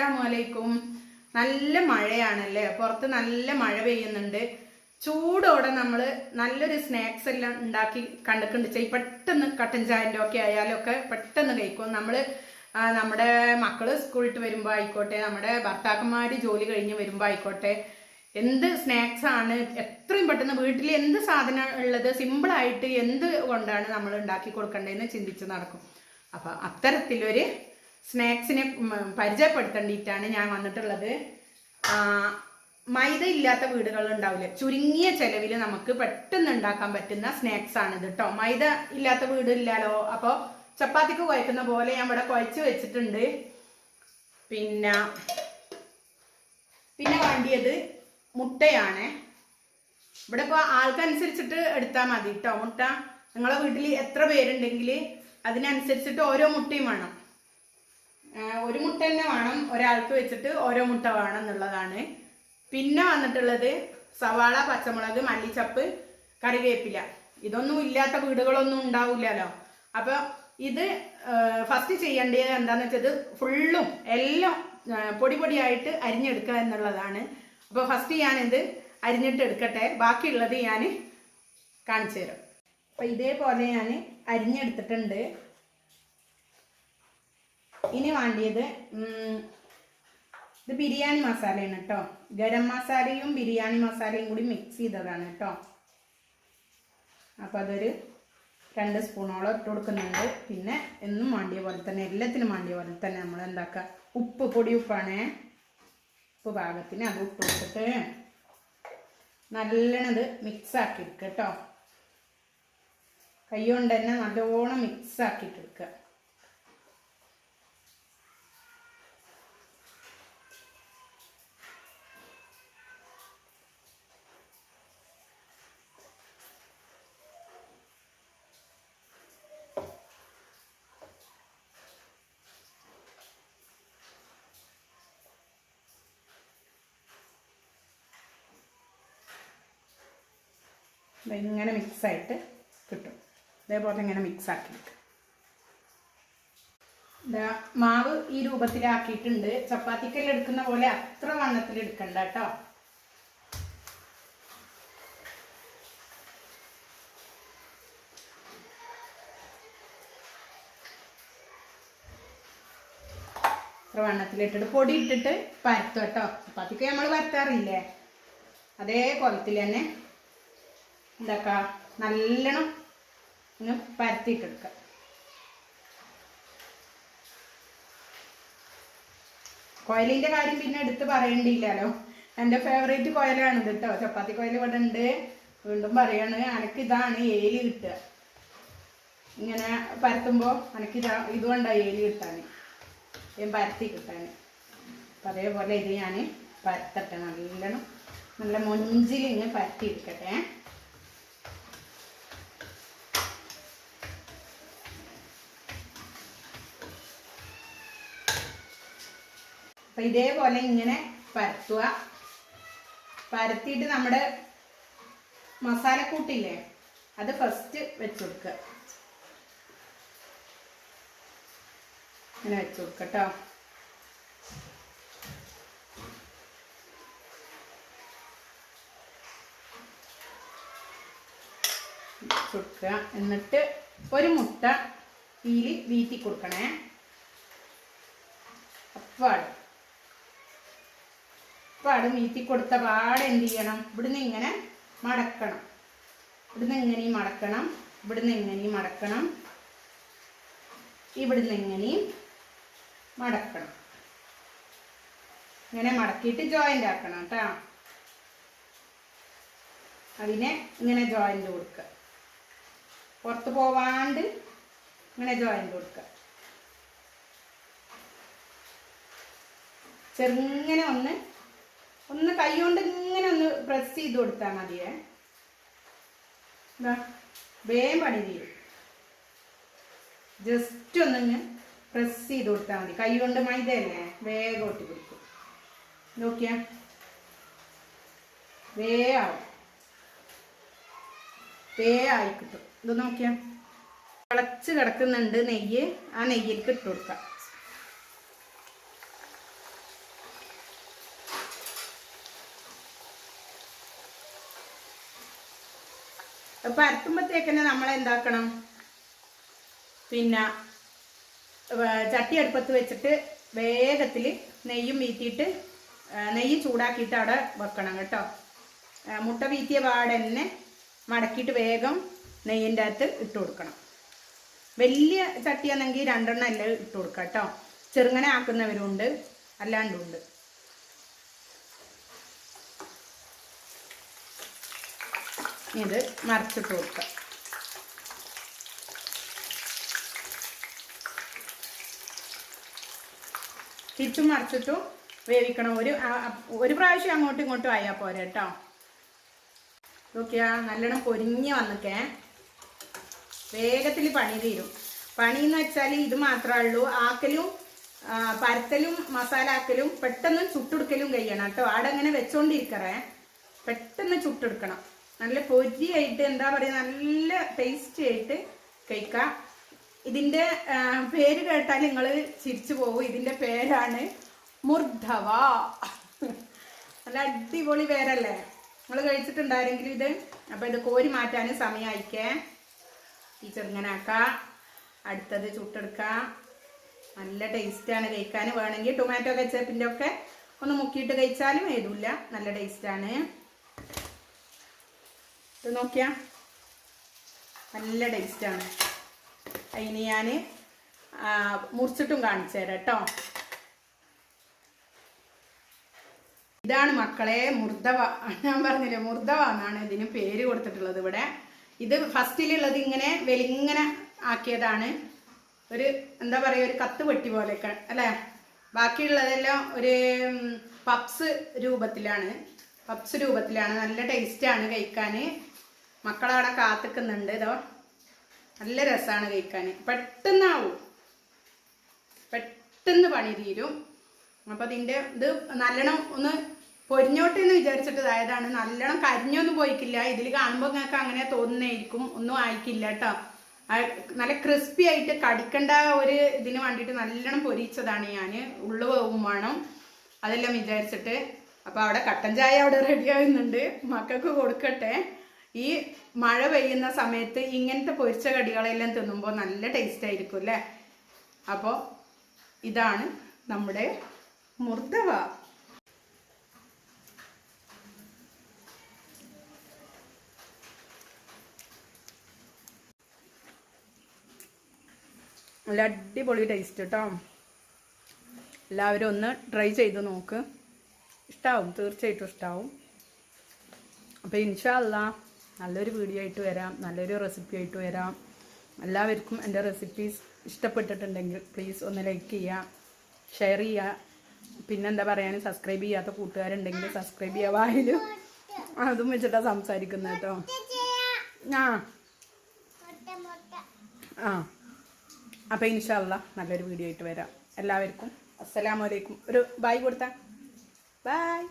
അസ്സലാമലൈക്കും. നല്ല മഴയാണല്ലേ? പുറത്ത് നല്ല മഴ പെയ്യുന്നുണ്ട്. ചൂടോടെ നമ്മൾ നല്ലൊരു സ്നാക്സ് എല്ലാം ഉണ്ടാക്കി കണ്ടിട്ടുണ്ട്. ചെയ് പെട്ടെന്ന് കട്ടൻ ചായന്റെ ഒക്കെ ആയാലും ഒക്കെ പെട്ടെന്ന് കഴിക്കും. നമ്മൾ നമ്മുടെ മക്കൾ സ്കൂളിട്ട് വരുമ്പോൾ ആയിക്കോട്ടെ നമ്മുടെ ഭർത്താക്കന്മാർ ജോലി കഴിഞ്ഞ് വരുമ്പോൾ ആയിക്കോട്ടെ എന്ത് സ്നാക്സ് ആണ് എത്രയും പെട്ടെന്ന് വീട്ടിൽ എന്ത് സാധനം ഉള്ളത് സിമ്പിളായിട്ട് എന്ത് കൊണ്ടാണ് നമ്മൾ ഉണ്ടാക്കി കൊടുക്കേണ്ടതെന്ന് ചിന്തിച്ച് നടക്കും. അപ്പം അത്തരത്തിലൊരു സ്നാക്സിനെ പരിചയപ്പെടുത്തേണ്ടിയിട്ടാണ് ഞാൻ വന്നിട്ടുള്ളത്. മൈദ ഇല്ലാത്ത വീടുകൾ ഉണ്ടാവില്ല ചുരുങ്ങിയ ചെലവിൽ നമുക്ക് പെട്ടെന്ന് ഉണ്ടാക്കാൻ പറ്റുന്ന സ്നാക്സ് ആണ് ഇത് കേട്ടോ മൈദ ഇല്ലാത്ത വീടില്ലല്ലോ. അപ്പോൾ ചപ്പാത്തിക്ക് കുഴക്കുന്ന പോലെ ഞാൻ ഇവിടെ കുഴച്ച് വെച്ചിട്ടുണ്ട്. പിന്നെ പിന്നെ വേണ്ടിയത് മുട്ടയാണ്. ഇവിടെ ഇപ്പോൾ ആൾക്കനുസരിച്ചിട്ട് എടുത്താൽ മതി കേട്ടോ മുട്ട. നിങ്ങളെ വീട്ടിൽ എത്ര പേരുണ്ടെങ്കിൽ അതിനനുസരിച്ചിട്ട് ഓരോ മുട്ടയും വേണം. ഒരു മുട്ട തന്നെ വേണം. ഒരാൾക്ക് വെച്ചിട്ട് ഓരോ മുട്ട വേണം എന്നുള്ളതാണ്. പിന്നെ വന്നിട്ടുള്ളത് സവാള പച്ചമുളക് മല്ലിച്ചപ്പ് കറിവേപ്പില. ഇതൊന്നും ഇല്ലാത്ത വീടുകളൊന്നും ഉണ്ടാവില്ലല്ലോ. അപ്പൊ ഇത് ഫസ്റ്റ് ചെയ്യേണ്ടത് എന്താണെന്ന് വെച്ചത് ഫുള്ളും എല്ലാം പൊടി പൊടിയായിട്ട് അരിഞ്ഞെടുക്കുക എന്നുള്ളതാണ്. അപ്പൊ ഫസ്റ്റ് ഞാനിത് അരിഞ്ഞിട്ട് എടുക്കട്ടെ. ബാക്കിയുള്ളത് ഞാൻ കാണിച്ചു തരാം അപ്പൊ ഇതേപോലെ ഞാൻ അരിഞ്ഞെടുത്തിട്ടുണ്ട്. ഇനി വേണ്ടിയത് ഇത് ബിരിയാണി മസാലയാണ് കേട്ടോ. ഗരം മസാലയും ബിരിയാണി മസാലയും കൂടി മിക്സ് ചെയ്തതാണ് കേട്ടോ. അപ്പോൾ അതൊരു രണ്ട് സ്പൂണോളം ഇട്ട് കൊടുക്കുന്നുണ്ട്. പിന്നെ എന്നും വേണ്ടിയ പോലെ തന്നെ എല്ലാത്തിനും വേണ്ടിയ പോലെ തന്നെ നമ്മൾ എന്താക്കുക ഉപ്പ് പൊടി ഉപ്പാണേ. ഉപ്പ് പാകത്തിന് അത് ഉപ്പ് കൊടുത്തിട്ട് നല്ലണത് ഇത് മിക്സ് ആക്കി എടുക്കുക കേട്ടോ. കൈ കൊണ്ട് തന്നെ നല്ലോണം മിക്സ് ആക്കിയിട്ട് എടുക്കുക ഇങ്ങനെ മിക്സ് ആയിട്ട് കിട്ടും. ഇതേപോലെ ഇങ്ങനെ മിക്സ് ആക്കി എടുക്കുക ദാ മാവ് ഈ രൂപത്തിലാക്കിയിട്ടുണ്ട്. ചപ്പാത്തിക്കെല്ലാം എടുക്കുന്ന പോലെ അത്ര വണ്ണത്തിൽ എടുക്കണ്ട കേട്ടോ. അത്ര വണ്ണത്തിലിട്ടിട്ട് പൊടി ഇട്ടിട്ട് പരത്തും കേട്ടോ. ചപ്പാത്തിക്ക് നമ്മൾ പരത്താറില്ലേ? അതേ കുളത്തിൽ തന്നെ. എന്താക്ക നല്ലോണം ഒന്ന് പരത്തിയിട്ടെടുക്കുക കോയലിന്റെ കാര്യം പിന്നെ എടുത്ത് പറയണ്ടില്ലല്ലോ എന്റെ ഫേവറേറ്റ് കൊയലാണിത് കേട്ടോ ചപ്പാത്തി കോയൽ ഇവിടെ ഉണ്ട് വീണ്ടും പറയാണ് അനക്ക് ഇതാണ് ഏലി കിട്ടുക. ഇങ്ങനെ പരത്തുമ്പോൾ എനിക്ക് ഇതാ ഇതുകൊണ്ടാണ് ഏലി കിട്ടാൻ ഞാൻ പരത്തി കിട്ടാൻ അപ്പം അതേപോലെ ഇത് ഞാൻ പരത്തട്ടെ. നല്ലോണം നല്ല മൊഞ്ചിൽ ഇങ്ങനെ പരത്തി എടുക്കട്ടെ അപ്പൊ ഇതേപോലെ ഇങ്ങനെ പരത്തുക. പരത്തിയിട്ട് നമ്മുടെ മസാലക്കൂട്ടില്ലേ അത് ഫസ്റ്റ് വെച്ച് കൊടുക്കുക. ഇങ്ങനെ കൊടുക്കുക എന്നിട്ട് ഒരു മുട്ട ഇതിൽ വീത്തി കൊടുക്കണേ. അപ്പാട് പാട് മീറ്റി കൊടുത്ത പാടെ എന്ത് ചെയ്യണം? ഇവിടുന്ന് ഇങ്ങനെ മടക്കണം. ഇവിടുന്ന് ഇങ്ങനെയും മടക്കണം. ഇവിടുന്ന് ഇങ്ങനെയും മടക്കണം. ഇവിടുന്ന് ഇങ്ങനെയും മടക്കണം. ഇങ്ങനെ മടക്കിയിട്ട് ജോയിന്റ് ആക്കണം കേട്ടോ. അതിനെ ഇങ്ങനെ ജോയിന്റ് കൊടുക്കുക. പുറത്ത് പോവാണ്ട് ഇങ്ങനെ ജോയിന്റ് കൊടുക്കുക. ചെറുങ്ങനെ ഒന്ന് ഒന്ന് കൈ കൊണ്ട് ഇങ്ങനെ ഒന്ന് പ്രസ് ചെയ്ത് കൊടുത്താൽ മതിയേ. ഇതാ വേഗം പണി തീരും ജസ്റ്റ് ഒന്നിങ്ങ് പ്രസ് ചെയ്ത് കൊടുത്താൽ മതി. കൈ കൊണ്ട് മൈദയല്ലേ വേഗം ഒട്ടി പിടിക്കും. നോക്കിയാ? വേഗാവും വേയായി കിട്ടും. ഇത് നോക്കിയാ? കിളച്ച് കിടക്കുന്നുണ്ട് നെയ്യ്. ആ നെയ്യിലേക്ക് ഇട്ട് കൊടുക്കാം. പരത്തുമ്പോഴത്തേക്കന്നെ നമ്മൾ എന്താക്കണം പിന്നെ ചട്ടി അടുപ്പത്ത് വെച്ചിട്ട് വേഗത്തിൽ നെയ്യും വീത്തിയിട്ട് നെയ്യ് ചൂടാക്കിയിട്ട് അവിടെ വെക്കണം കേട്ടോ. മുട്ട വീത്തിയ പാടെ തന്നെ മടക്കിയിട്ട് വേഗം നെയ്യിന്റെ അകത്ത് ഇട്ട് കൊടുക്കണം. വലിയ ചട്ടിയാണെങ്കിൽ രണ്ടെണ്ണം അല്ലേ ഇട്ട് കൊടുക്കാം കേട്ടോ. ചെറുങ്ങനെ ആക്കുന്നവരുണ്ട് അല്ലാണ്ടുണ്ട്. ഇത് മറിച്ചിട്ട് കൊടുക്കാം. തിരിച്ചും മറിച്ചിട്ടും വേവിക്കണം. ഒരു ഒരു പ്രാവശ്യം അങ്ങോട്ടും ഇങ്ങോട്ടും ആയാൽ പോരെ കേട്ടോ നോക്കിയാ നല്ലോണം പൊരിഞ്ഞ് വന്നിക്കേ. വേഗത്തിൽ പണി തീരും. പണി എന്ന് വെച്ചാൽ ഇത് മാത്രമേ ഉള്ളൂ. ആക്കലും പരത്തലും മസാല ആക്കലും പെട്ടെന്ന് ചുട്ടെടുക്കലും കഴിയണം കേട്ടോ അവിടെ അങ്ങനെ വെച്ചോണ്ടിരിക്കറേ. പെട്ടെന്ന് ചുട്ടെടുക്കണം. നല്ല പൊരിയായിട്ട് എന്താ പറയുക നല്ല ടേസ്റ്റി ആയിട്ട് കഴിക്കാം. ഇതിന്റെ പേര് കേട്ടാൽ നിങ്ങൾ ചിരിച്ചു പോകും. ഇതിന്റെ പേരാണ് മുർധവ. നല്ല അടിപൊളി പേരല്ലേ? നിങ്ങൾ കഴിച്ചിട്ടുണ്ടായിരുന്നെങ്കിൽ ഇത്. അപ്പം ഇത് കോരി മാറ്റാൻ സമയമായിക്കേ ഈ ചെറുങ്ങനാക്കാം. അടുത്തത് ചുട്ടെടുക്കാം. നല്ല ടേസ്റ്റാണ് കഴിക്കാൻ. വേണമെങ്കിൽ ടൊമാറ്റോ കച്ചപ്പിന്റെ ഒക്കെ ഒന്ന് മുക്കിയിട്ട് കഴിച്ചാലും ഏതുമില്ല നല്ല ടേസ്റ്റാണ് ഇത് നോക്കിയാ? നല്ല ടേസ്റ്റാണ് അതിന് ഞാൻ മുറിച്ചിട്ടും കാണിച്ചു തരാം കേട്ടോ. ഇതാണ് മക്കളെ മുർദവ. ഞാൻ പറഞ്ഞില്ലേ മുർദവ എന്നാണ് ഇതിന് പേര് കൊടുത്തിട്ടുള്ളത് ഇവിടെ. ഇത് ഫസ്റ്റിലുള്ളത് ഇങ്ങനെ വെലിങ്ങനെ ആക്കിയതാണ്. ഒരു എന്താ പറയുക ഒരു കത്ത് വെട്ടി പോലെയൊക്കെ അല്ലേ? ബാക്കിയുള്ളതെല്ലാം ഒരു പപ്സ് രൂപത്തിലാണ്. പപ്സ് രൂപത്തിലാണ്. നല്ല ടേസ്റ്റാണ് കഴിക്കാൻ മക്കളവിടെ കാത്തിക്കുന്നുണ്ട്. ഇതോ നല്ല രസമാണ് കഴിക്കാൻ പെട്ടെന്നാവും. പെട്ടെന്ന് പണി തീരും. അപ്പോൾ ഇതിന്റെ ഇത് നല്ലോണം ഒന്ന് പൊരിഞ്ഞോട്ടെ എന്ന് വിചാരിച്ചിട്ട് ഇതായതാണ്. നല്ലോണം കരിഞ്ഞൊന്നും പോയിക്കില്ല. ഇതിൽ കാണുമ്പോൾ നിങ്ങൾക്ക് അങ്ങനെ തോന്നുന്നതായിരിക്കും. ഒന്നും ആയിക്കില്ല കേട്ടോ. നല്ല ക്രിസ്പി ആയിട്ട് കടിക്കേണ്ട ഒരു ഇതിന് വേണ്ടിയിട്ട് നല്ലോണം പൊരിച്ചതാണ് ഞാൻ ഉള്ളു വേവും വേണം. അതെല്ലാം വിചാരിച്ചിട്ട്. അപ്പോൾ അവിടെ കട്ടൻ ചായ അവിടെ റെഡി മക്കൾക്ക് കൊടുക്കട്ടെ. ഈ മഴ പെയ്യുന്ന സമയത്ത് ഇങ്ങനത്തെ പൊരിച്ച കടികളെല്ലാം തിന്നുമ്പോൾ നല്ല ടേസ്റ്റ് ആയിരിക്കും അല്ലേ? അപ്പോൾ ഇതാണ് നമ്മുടെ മുർദവ. നല്ല അടിപൊളി ടേസ്റ്റ് കേട്ടോ എല്ലാവരും ഒന്ന് ട്രൈ ചെയ്ത് നോക്ക്. ഇഷ്ടാവും തീർച്ചയായിട്ടും ഇഷ്ടാവും. അപ്പോൾ ഇൻഷാല്ല നല്ലൊരു വീഡിയോ ആയിട്ട് വരാം നല്ലൊരു റെസിപ്പി ആയിട്ട് വരാം. എല്ലാവർക്കും എന്റെ റെസിപ്പീസ് ഇഷ്ടപ്പെട്ടിട്ടുണ്ടെങ്കിൽ പ്ലീസ് ഒന്ന് ലൈക്ക് ചെയ്യുക ഷെയർ ചെയ്യുക. പിന്നെന്താ പറയാൻ സബ്സ്ക്രൈബ് ചെയ്യാത്ത കൂട്ടുകാരുണ്ടെങ്കിൽ സബ്സ്ക്രൈബ് ചെയ്യാവായാലും വായിലും. അതും വെച്ചിട്ടാണ് സംസാരിക്കുന്നത് കേട്ടോ. ആ. ആ. അപ്പോൾ ഇൻഷാല്ല നല്ലൊരു വീഡിയോ ആയിട്ട് വരാം. എല്ലാവർക്കും അസ്സലാമലൈക്കും ഒരു ബായ് കൊടുത്താൽ ബായ്